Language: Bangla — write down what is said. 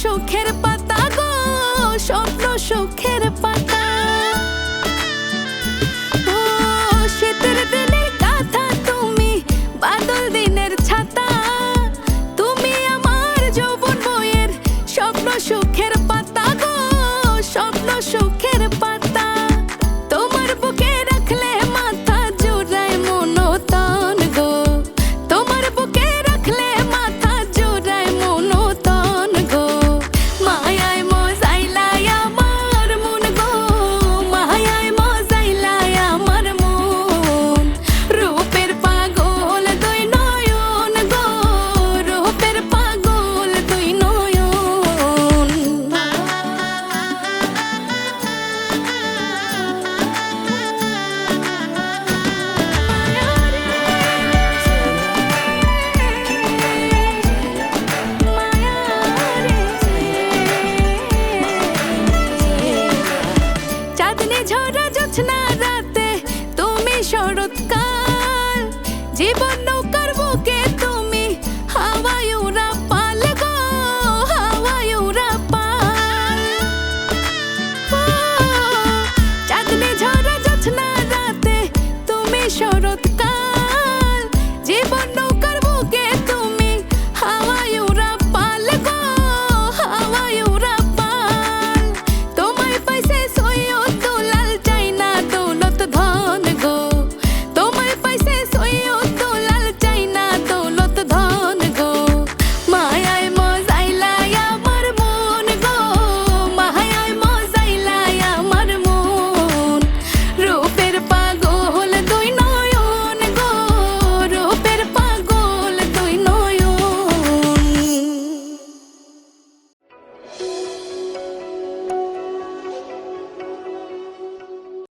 সুখের পাতা গো, স্বপ্ন সুখের পাতা। ও, শীতের দিনের কথা তুমি, বাদল দিনের ছাতা। তুমি আমার যৌবন বইয়ের স্বপ্ন সুখের পাতা গো, স্বপ্ন সুখ জোছনা রাতে তুমি শরৎকাল জীবন